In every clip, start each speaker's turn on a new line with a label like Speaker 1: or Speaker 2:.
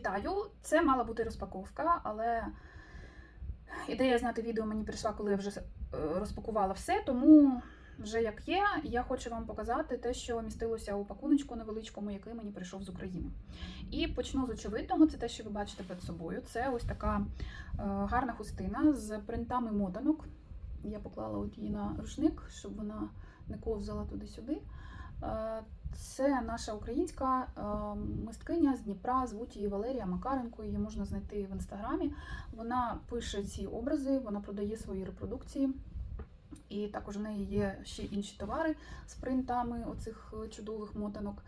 Speaker 1: Вітаю! Це мала бути розпаковка, але ідея зняти відео мені прийшла, коли я вже е, розпакувала все, тому вже як є, я хочу вам показати те, що містилося у пакуночку невеличкому, який мені прийшов з України. І почну з очевидного, це те, що ви бачите перед собою. Це ось така е, гарна хустина з принтами мотанок. Я поклала от її на рушник, щоб вона не ковзала туди-сюди. Це наша українська е, мисткиня з Дніпра, звуть її Валерія Макаренко. Її можна знайти в інстаграмі. Вона пише ці образи, вона продає свої репродукції. І також у неї є ще інші товари з принтами оцих е, чудових мотанок.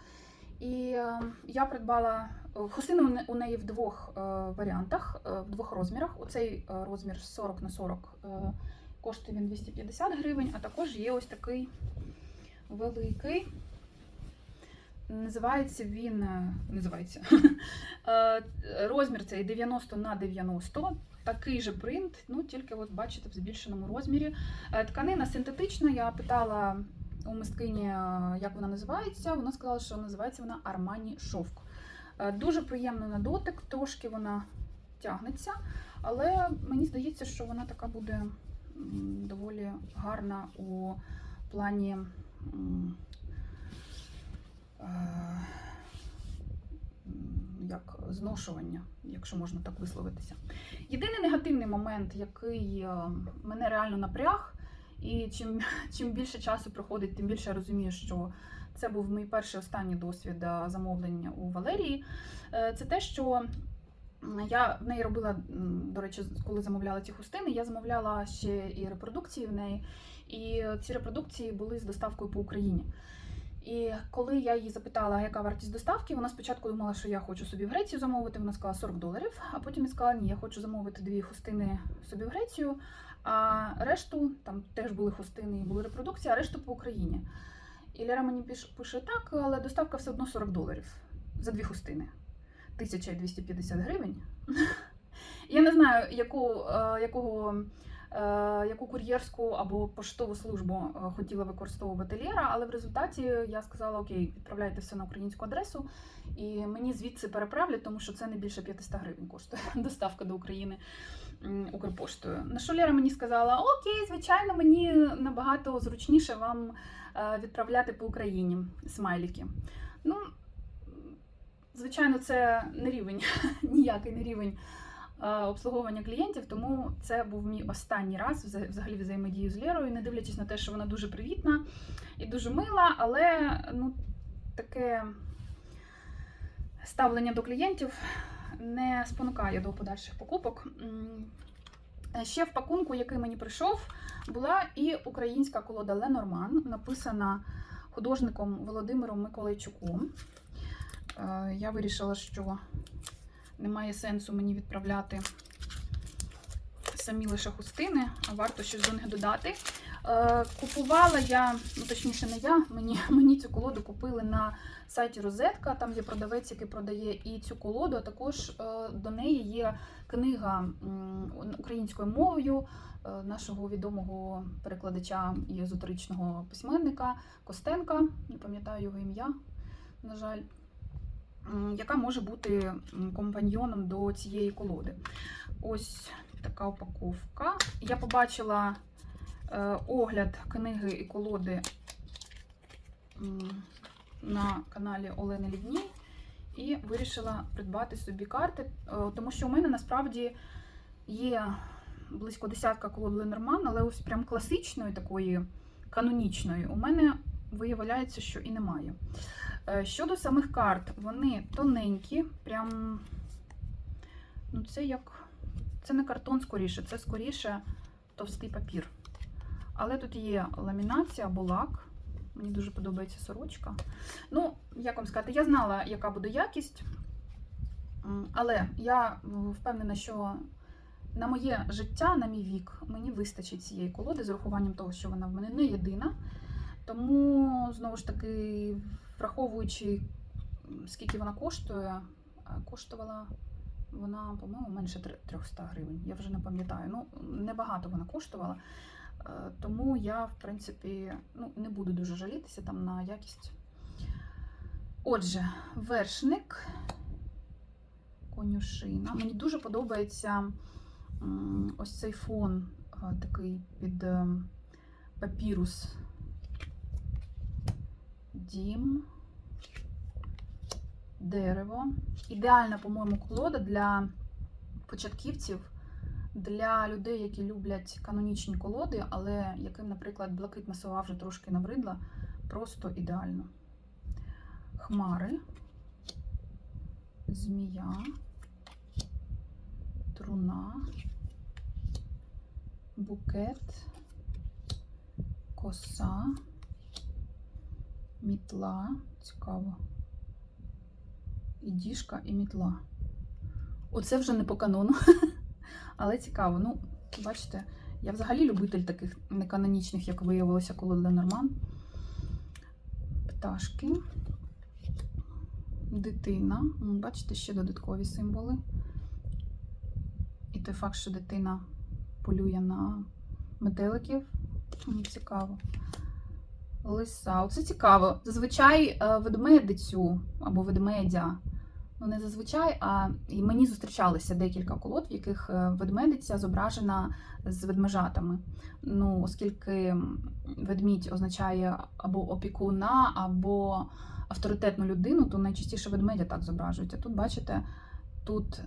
Speaker 1: І е, я придбала хустину у неї в двох варіантах, в двох розмірах. Оцей розмір 40 на 40 е, коштує він 250 гривень, а також є ось такий великий. Називається він. е, Називається е, розмір цей 90 на 90. Такий же принт, ну тільки от бачите в збільшеному розмірі. Е, Тканина синтетична. Я питала у мисткині, як вона називається. Вона сказала, що називається вона Армані Шовк. Дуже приємно на дотик, трошки вона тягнеться, але мені здається, що вона така буде доволі гарна у плані. Е, Як зношування, якщо можна так висловитися. Єдиний негативний момент, який е, мене реально напряг, і чим, чим більше часу проходить, тим більше я розумію, що це був мій перший останній досвід е, замовлення у Валерії. Це те, що я в неї робила, до речі, коли замовляла ці хустини, я замовляла ще і репродукції в неї. І ці репродукції були з доставкою по Україні. І коли я її запитала, яка вартість доставки, вона спочатку думала, що я хочу собі в Грецію замовити. Вона сказала 40 доларів, а потім сказала, ні, я хочу замовити дві хустини собі в Грецію, а решту там теж були хустини і були репродукції, а решту по Україні. І Лера мені пиш- пише так, але доставка все одно 40 доларів за дві хустини. 1250 гривень. Я не знаю, яку, е, якого, яку кур'єрську або поштову службу е, хотіла використовувати Лера, але в результаті я сказала: Окей, відправляйте все на українську адресу, і мені звідси переправлять, тому що це не більше 500 гривень коштує доставка до України Укрпоштою. На що Лера мені сказала: Окей, звичайно, мені набагато зручніше вам е, відправляти по Україні смайлики. Ну, звичайно, це не рівень, ніякий не рівень е, обслуговування клієнтів, тому це був мій останній раз взагалі взаємодію з Лерою, не дивлячись на те, що вона дуже привітна і дуже мила, але ну, таке ставлення до клієнтів не спонукає до подальших покупок. Ще в пакунку, який мені прийшов, була і українська колода Ленорман, написана художником Володимиром Миколайчуком. Е, Я вирішила, що немає сенсу мені відправляти самі лише хустини, а варто щось до них додати. Е, Купувала я, ну точніше, не я, мені, мені цю колоду купили на сайті Розетка. Там є продавець, який продає і цю колоду, а також е, до неї є книга українською мовою е, нашого відомого перекладача і езотеричного письменника Костенка, не пам'ятаю його ім'я, на жаль, яка може бути компаньйоном до цієї колоди. Ось така упаковка. Я побачила е, огляд книги і колоди на каналі Олени Лідній і вирішила придбати собі карти, е, тому що у мене насправді є близько десятка колод Ленорман, але ось прям класичної такої канонічної у мене виявляється, що і немає. Е, Щодо самих карт, вони тоненькі, прям ну це як. Це не картон скоріше, це скоріше товстий папір. Але тут є ламінація або лак. Мені дуже подобається сорочка. Ну, як вам сказати, я знала, яка буде якість. Але я впевнена, що на моє життя, на мій вік, мені вистачить цієї колоди з урахуванням того, що вона в мене не єдина. Тому, знову ж таки, враховуючи, скільки вона коштує, коштувала вона, по-моєму, менше 300 гривень. Я вже не пам'ятаю. Ну, небагато вона коштувала. Е, Тому я, в принципі, ну, не буду дуже жалітися там на якість. Отже, вершник конюшина. Мені дуже подобається ось цей фон такий під ем, папірус. Дім. Дерево. Ідеальна, по-моєму, колода для початківців, для людей, які люблять канонічні колоди, але яким, наприклад, блакитна сова вже трошки набридла. Просто ідеально. Хмари, змія, труна, букет, коса, мітла. Цікаво. І діжка, і мітла. Оце вже не по канону, але цікаво. Ну, бачите, я взагалі любитель таких неканонічних, як виявилося, коло Ленорман. Пташки, дитина. Бачите, ще додаткові символи. І той факт, що дитина полює на метеликів. Мені цікаво. Лиса. Оце цікаво. Зазвичай е, ведмедицю або ведмедя. Ну, не зазвичай, а і мені зустрічалися декілька колод, в яких е, ведмедиця зображена з ведмежатами. Ну, оскільки ведмідь означає або опікуна, або авторитетну людину, то найчастіше ведмедя так зображують. А тут, бачите, тут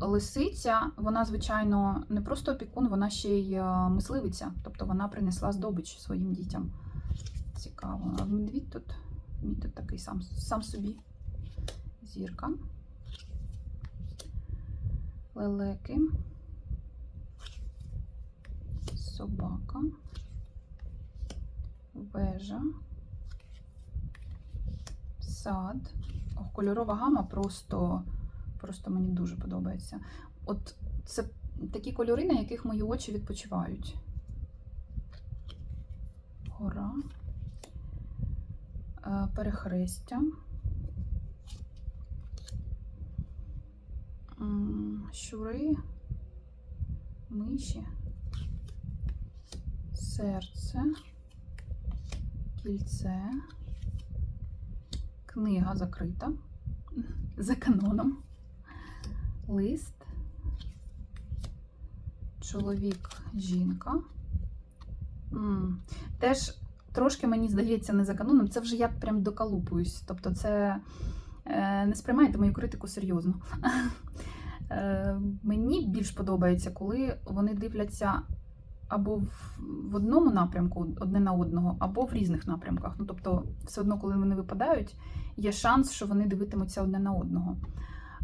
Speaker 1: лисиця, вона, звичайно, не просто опікун, вона ще й е, мисливиця. Тобто вона принесла здобич своїм дітям. Цікаво. А медвідь тут, медвідь тут такий сам, сам собі. Зірка. Лелеки. Собака. Вежа. Сад. О, кольорова гама просто, просто мені дуже подобається. От це такі кольори, на яких мої очі відпочивають. Гора. Е, Перехрестя. Щури. Миші. Серце. Кільце. Книга закрита. За каноном. Лист. Чоловік, жінка. Теж трошки мені здається не за каноном. Це вже я прям докалупуюсь. Тобто, це е, не сприймайте мою критику серйозно. Е, Мені більш подобається, коли вони дивляться або в, одному напрямку одне на одного, або в різних напрямках. Ну, тобто, все одно, коли вони випадають, є шанс, що вони дивитимуться одне на одного.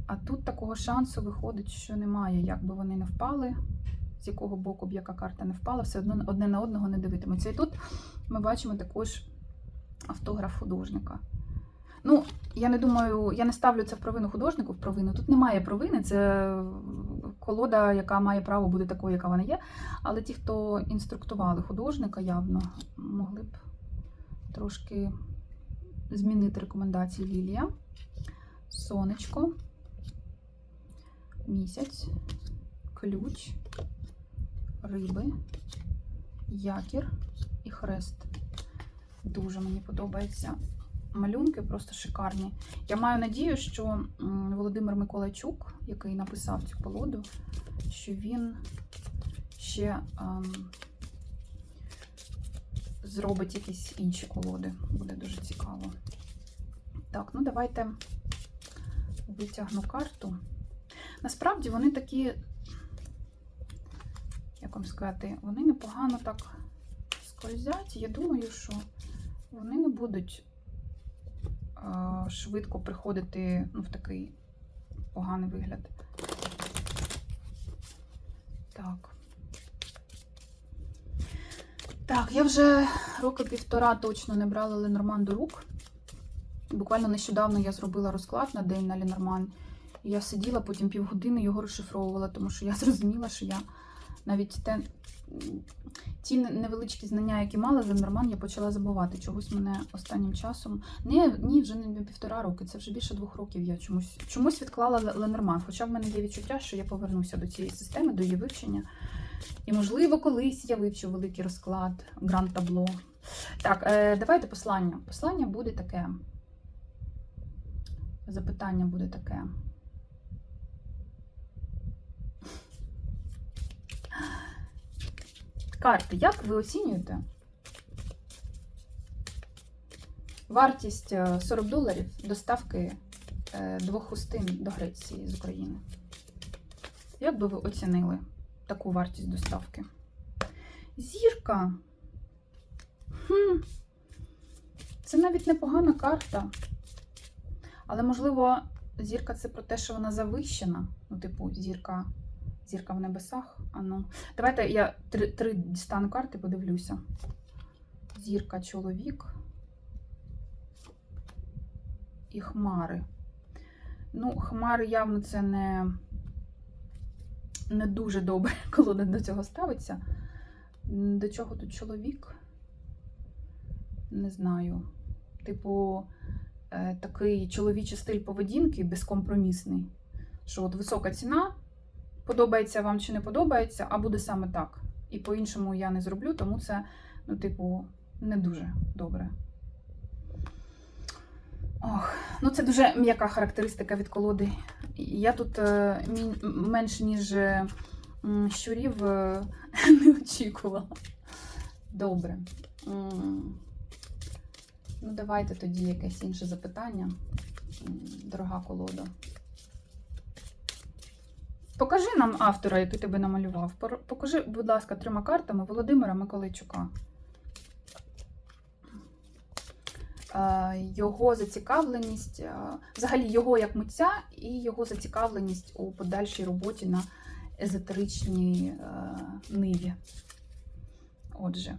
Speaker 1: А тут такого шансу виходить, що немає. Якби вони не впали, з якого боку б яка карта не впала, все одно одне на одного не дивитимуться. І тут ми бачимо також автограф художника. Ну, я не думаю, я не ставлю це в провину художнику в провину. Тут немає провини, це колода, яка має право бути такою, яка вона є. Але ті, хто інструктували художника, явно могли б трошки змінити рекомендації Лілія. Сонечко, місяць, ключ, риби, якір і хрест. Дуже мені подобається малюнки просто шикарні. Я маю надію, що Володимир Миколайчук, який написав цю колоду, що він ще ем, зробить якісь інші колоди. Буде дуже цікаво. Так, ну давайте витягну карту. Насправді вони такі, як вам сказати, вони непогано так скользять. Я думаю, що вони не будуть швидко приходити ну, в такий поганий вигляд. Так. Так, я вже роки півтора точно не брала Ленорман до рук. Буквально нещодавно я зробила розклад на день на Ленорман. І я сиділа потім півгодини його розшифровувала, тому що я зрозуміла, що я навіть те, ті невеличкі знання, які мала за Ленорман, я почала забувати. Чогось мене останнім часом. Ні, ні, вже не півтора роки, це вже більше двох років я чомусь чомусь відклала Ленорман. Хоча в мене є відчуття, що я повернуся до цієї системи, до її вивчення. І, можливо, колись я вивчу великий розклад, гранд табло. Так, е, давайте послання. Послання буде таке. Запитання буде таке. Карти, як ви оцінюєте? Вартість е, 40 доларів доставки е, двох хустин до Греції з України. Як би ви оцінили таку вартість доставки? Зірка. Хм. Це навіть непогана карта. Але, можливо, зірка це про те, що вона завищена. Ну, типу, зірка, зірка в небесах. А ну. Давайте я три, три дістану карти, подивлюся. Зірка, чоловік і хмари. Ну, хмари явно це не, не дуже добре, коли до цього ставиться. До чого тут чоловік? Не знаю. Типу, е, такий чоловічий стиль поведінки безкомпромісний. Що от висока ціна, подобається вам чи не подобається, а буде саме так. І по-іншому я не зроблю, тому це, ну, типу, не дуже добре. Ох, ну це дуже м'яка характеристика від колоди. Я тут е, менше, ніж е, щурів е, не очікувала. Добре. Ну, давайте тоді якесь інше запитання. Дорога колода. Покажи нам автора, який тебе намалював. Покажи, будь ласка, трьома картами Володимира Миколайчука. Е, Його зацікавленість, е, взагалі його як митця і його зацікавленість у подальшій роботі на езотеричній е, ниві. Отже,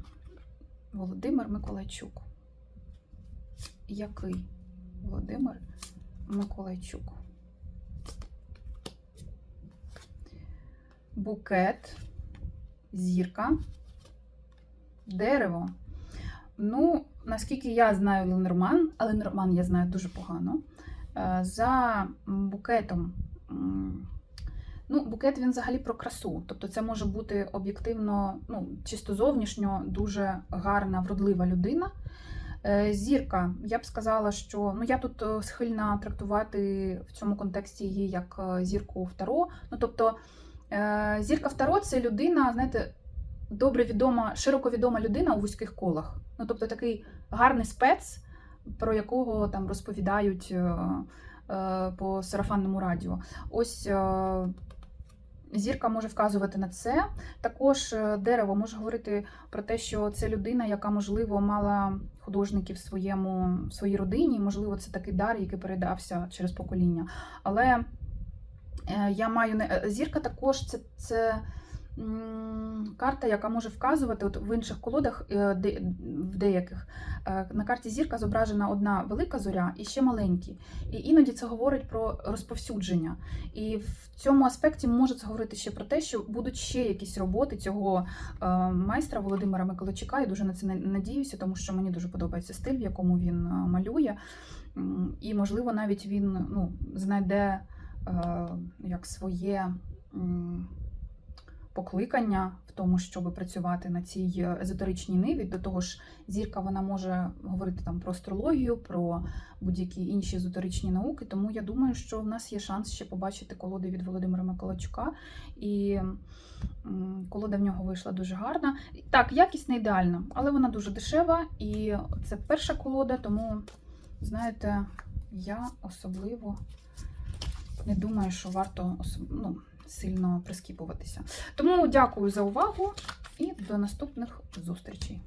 Speaker 1: Володимир Миколайчук. Який Володимир Миколайчук? Букет, зірка, дерево. Ну, наскільки я знаю Ленорман, а Ленорман я знаю дуже погано. е, За букетом. Ну, букет він взагалі про красу. Тобто це може бути об'єктивно, ну, чисто зовнішньо дуже гарна, вродлива людина. Е, Зірка, я б сказала, що ну я тут е, схильна трактувати в цьому контексті її як зірку в Таро. Ну тобто зірка в Таро це людина, знаєте, добре відома, широко відома людина у вузьких колах. Ну тобто такий гарний спец, про якого там розповідають е, е, по сарафанному радіо. Ось е, зірка може вказувати на це. Також е, дерево може говорити про те, що це людина, яка, можливо, мала художників в своєму в своїй родині. Можливо, це такий дар, який передався через покоління. Але е, я маю не е, зірка також це. це Карта, яка може вказувати от в інших колодах, е, в деяких е, на карті зірка зображена одна велика зоря і ще маленькі. І іноді це говорить про розповсюдження. І в цьому аспекті може це говорити ще про те, що будуть ще якісь роботи цього е, майстра Володимира Миколайчука. Я дуже на це на- надіюся, тому що мені дуже подобається стиль, в якому він е, малює. І, можливо, навіть він ну, знайде е, як своє. Покликання в тому, щоб працювати на цій езотеричній ниві. До того ж, зірка вона може говорити там про астрологію, про будь-які інші езотеричні науки. Тому я думаю, що в нас є шанс ще побачити колоди від Володимира Миколайчука. І колода в нього вийшла дуже гарна. Так, якість не ідеальна, але вона дуже дешева. І це перша колода, тому, знаєте, я особливо не думаю, що варто ну, сильно прискіпуватися. Тому дякую за увагу і до наступних зустрічей.